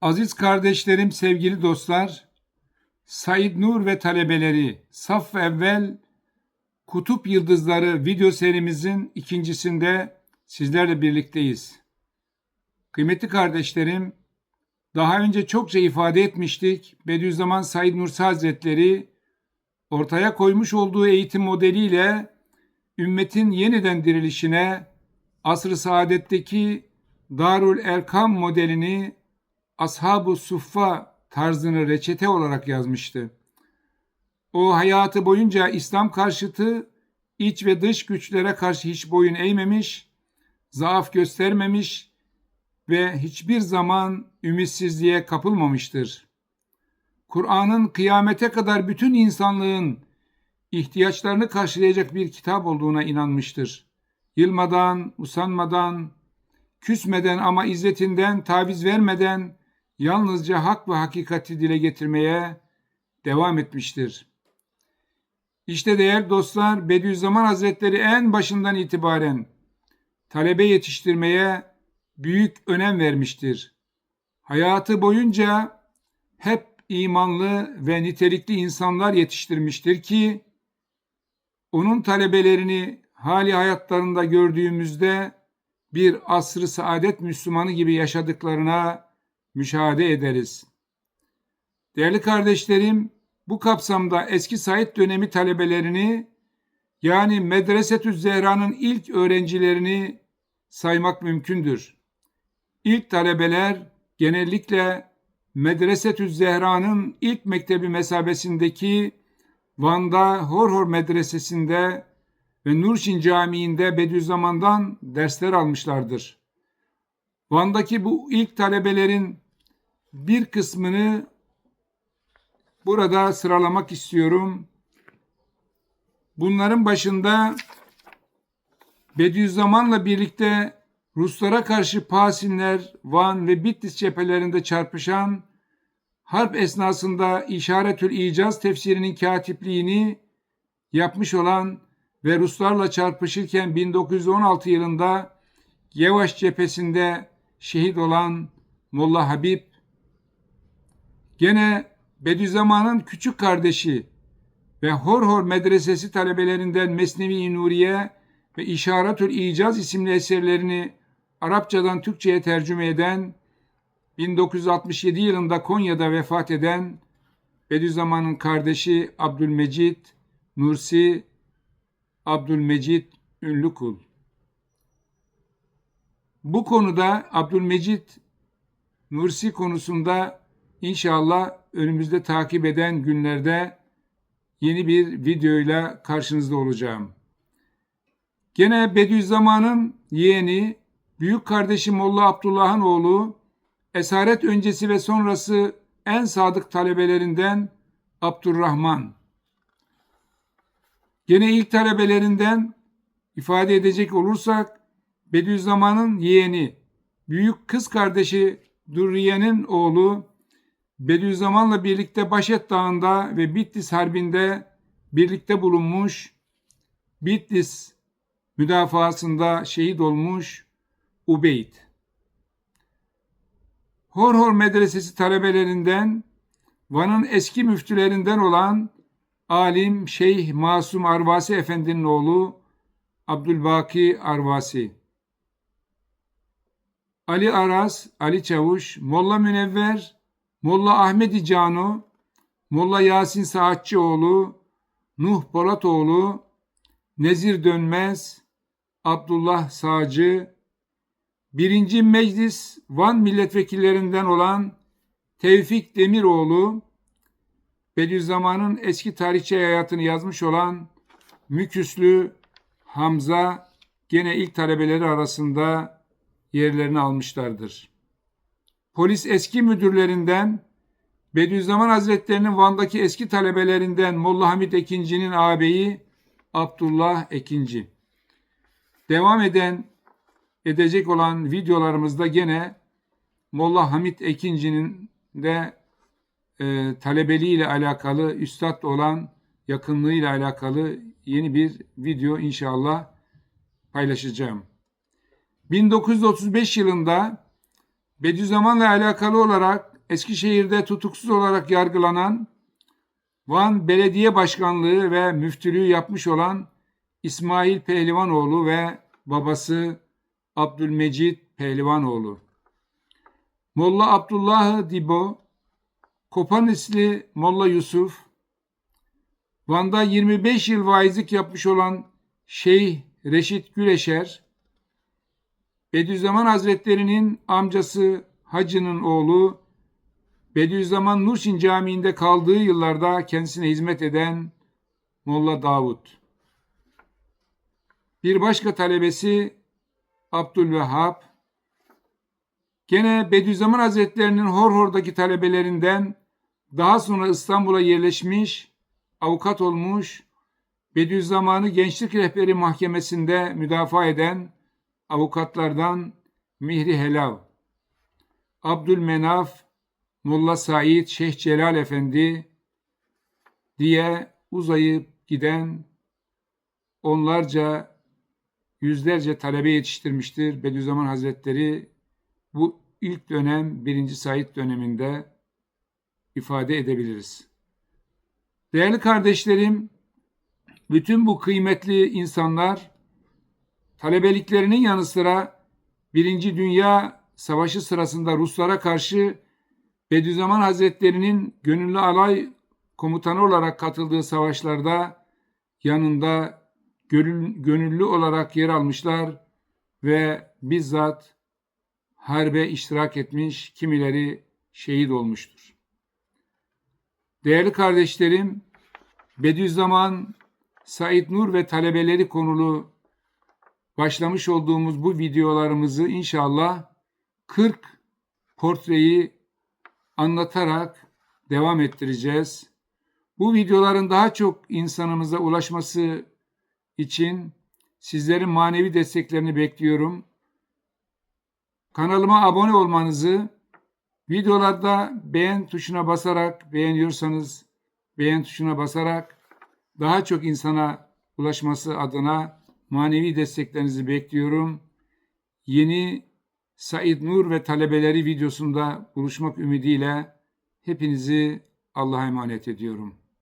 Aziz kardeşlerim, sevgili dostlar, Said Nur ve talebeleri Saf Evvel Kutup Yıldızları video serimizin ikincisinde sizlerle birlikteyiz. Kıymetli kardeşlerim, daha önce çokça ifade etmiştik. Bediüzzaman Said Nursi Hazretleri ortaya koymuş olduğu eğitim modeliyle ümmetin yeniden dirilişine asr-ı saadetteki Darul Erkam modelini Ashab-ı Suffa tarzını reçete olarak yazmıştı. O hayatı boyunca İslam karşıtı iç ve dış güçlere karşı hiç boyun eğmemiş, zaaf göstermemiş ve hiçbir zaman ümitsizliğe kapılmamıştır. Kur'an'ın kıyamete kadar bütün insanlığın ihtiyaçlarını karşılayacak bir kitap olduğuna inanmıştır. Yılmadan, usanmadan, küsmeden ama izzetinden taviz vermeden yalnızca hak ve hakikati dile getirmeye devam etmiştir. İşte değerli dostlar Bediüzzaman Hazretleri en başından itibaren talebe yetiştirmeye büyük önem vermiştir. Hayatı boyunca hep imanlı ve nitelikli insanlar yetiştirmiştir ki onun talebelerini hali hayatlarında gördüğümüzde bir asrı saadet Müslümanı gibi yaşadıklarına müşahede ederiz. Değerli kardeşlerim, bu kapsamda eski Said dönemi talebelerini yani Medresetü Zehra'nın ilk öğrencilerini saymak mümkündür. İlk talebeler genellikle Medresetü Zehra'nın ilk mektebi mesabesindeki Van'da Horhor Medresesi'nde ve Nurşin Camii'nde Bediüzzaman'dan dersler almışlardır. Van'daki bu ilk talebelerin bir kısmını burada sıralamak istiyorum. Bunların başında Bediüzzaman'la birlikte Ruslara karşı Pasinler, Van ve Bitlis cephelerinde çarpışan harp esnasında İşaretül İcaz tefsirinin katipliğini yapmış olan ve Ruslarla çarpışırken 1916 yılında Yevaş cephesinde şehit olan Molla Habib, gene Bediüzzaman'ın küçük kardeşi ve Horhor Medresesi talebelerinden Mesnevi Nuriye ve İşaretül İcaz isimli eserlerini Arapçadan Türkçe'ye tercüme eden 1967 yılında Konya'da vefat eden Bediüzzaman'ın kardeşi Abdülmecid Nursi Abdülmecid Ünlükul. Bu konuda Abdülmecid Nursi konusunda inşallah önümüzde takip eden günlerde yeni bir videoyla karşınızda olacağım. Gene Bediüzzaman'ın yeğeni, büyük kardeşi Molla Abdullah'ın oğlu, esaret öncesi ve sonrası en sadık talebelerinden Abdurrahman. Gene ilk talebelerinden ifade edecek olursak Bediüzzaman'ın yeğeni, büyük kız kardeşi Durriye'nin oğlu Bediüzzaman'la birlikte Başet Dağı'nda ve Bitlis Harbi'nde birlikte bulunmuş, Bitlis müdafasında şehit olmuş Ubeyd. Horhor Medresesi talebelerinden Van'ın eski müftülerinden olan alim Şeyh Masum Arvasi Efendi'nin oğlu Abdülbaki Arvasi. Ali Aras, Ali Çavuş, Molla Münevver, Molla Ahmedi Canu, Molla Yasin Saatçıoğlu, Nuh Polatoğlu, Nezir Dönmez, Abdullah Sağcı, Birinci Meclis Van milletvekillerinden olan Tevfik Demiroğlu, Bediüzzaman'ın eski tarihçi hayatını yazmış olan Müküslü Hamza gene ilk talebeleri arasında yerlerini almışlardır. Polis eski müdürlerinden Bediüzzaman Hazretlerinin Van'daki eski talebelerinden Molla Hamid Ekinci'nin ağabeyi Abdullah Ekinci. Devam eden edecek olan videolarımızda gene Molla Hamid Ekinci'nin de e, talebeliğiyle alakalı, üstad olan yakınlığıyla alakalı yeni bir video inşallah paylaşacağım. 1935 yılında Bediüzzaman'la alakalı olarak Eskişehir'de tutuksuz olarak yargılanan Van Belediye Başkanlığı ve müftülüğü yapmış olan İsmail Pehlivanoğlu ve babası Abdülmecid Pehlivanoğlu. Molla Abdullah Dibo, Kopanisli Molla Yusuf, Van'da 25 yıl vaizlik yapmış olan Şeyh Reşit Güleşer, Bediüzzaman Hazretleri'nin amcası Hacı'nın oğlu, Bediüzzaman Nurşin Camii'nde kaldığı yıllarda kendisine hizmet eden Molla Davut. Bir başka talebesi Abdülvehhab, gene Bediüzzaman Hazretleri'nin Horhor'daki talebelerinden daha sonra İstanbul'a yerleşmiş, avukat olmuş, Bediüzzaman'ı Gençlik Rehberi Mahkemesi'nde müdafaa eden avukatlardan Mihri Helav, Abdülmenaf, Molla Said, Şeyh Celal Efendi diye uzayıp giden onlarca yüzlerce talebe yetiştirmiştir Bediüzzaman Hazretleri bu ilk dönem 1. Said döneminde ifade edebiliriz. Değerli kardeşlerim, bütün bu kıymetli insanlar talebeliklerinin yanı sıra Birinci Dünya Savaşı sırasında Ruslara karşı Bediüzzaman Hazretleri'nin gönüllü alay komutanı olarak katıldığı savaşlarda yanında gönüllü olarak yer almışlar ve bizzat harbe iştirak etmiş, kimileri şehit olmuştur. Değerli kardeşlerim, Bediüzzaman, Said Nur ve talebeleri konulu başlamış olduğumuz bu videolarımızı inşallah 40 portreyi anlatarak devam ettireceğiz. Bu videoların daha çok insanımıza ulaşması için sizlerin manevi desteklerini bekliyorum. Kanalıma abone olmanızı, videolarda beğen tuşuna basarak, beğeniyorsanız beğen tuşuna basarak daha çok insana ulaşması adına manevi desteklerinizi bekliyorum. Yeni Said Nur ve talebeleri videosunda buluşmak ümidiyle hepinizi Allah'a emanet ediyorum.